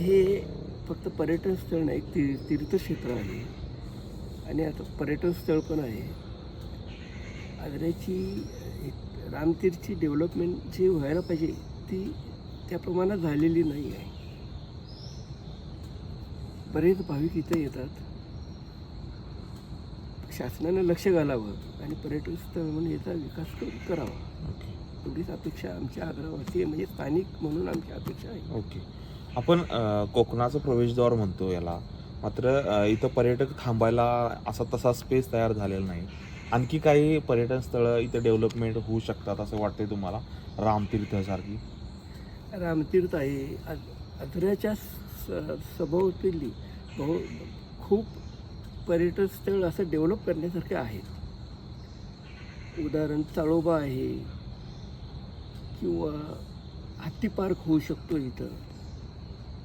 हे फक्त पर्यटन स्थळ नाही ती तीर्थक्षेत्र आहे. आणि आता पर्यटन स्थळ पण आहे. आग्र्याची रामतीर्थची डेव्हलपमेंट जी व्हायला पाहिजे ती त्या प्रमाणात झालेली नाही आहे. बरेच भाविक इथं येतात. शासनानं लक्ष घालावं आणि पर्यटन स्थळ म्हणून याचा विकास कर- करावा. ओके. एवढीच अपेक्षा आमच्या आग्रावासी म्हणजे स्थानिक म्हणून आमची अपेक्षा आहे. ओके. आपण कोकणाचं प्रवेशद्वार म्हणतो याला. मात्र इथं पर्यटक थांबायला असा तसा स्पेस तयार झालेला नाही. आणखी काही पर्यटन स्थळं इथं डेव्हलपमेंट होऊ शकतात असं वाटतंय तुम्हाला? रामतीर्थसारखी. रामतीर्थ आहे. आद- आग्र्याच्या स- सभोवतीली बहु खूप पर्यटन स्थळ असं डेव्हलप करण्यासारखे आहेत. उदाहरण चाळोबा आहे. किंवा हत्ती पार्क होऊ शकतो इथं.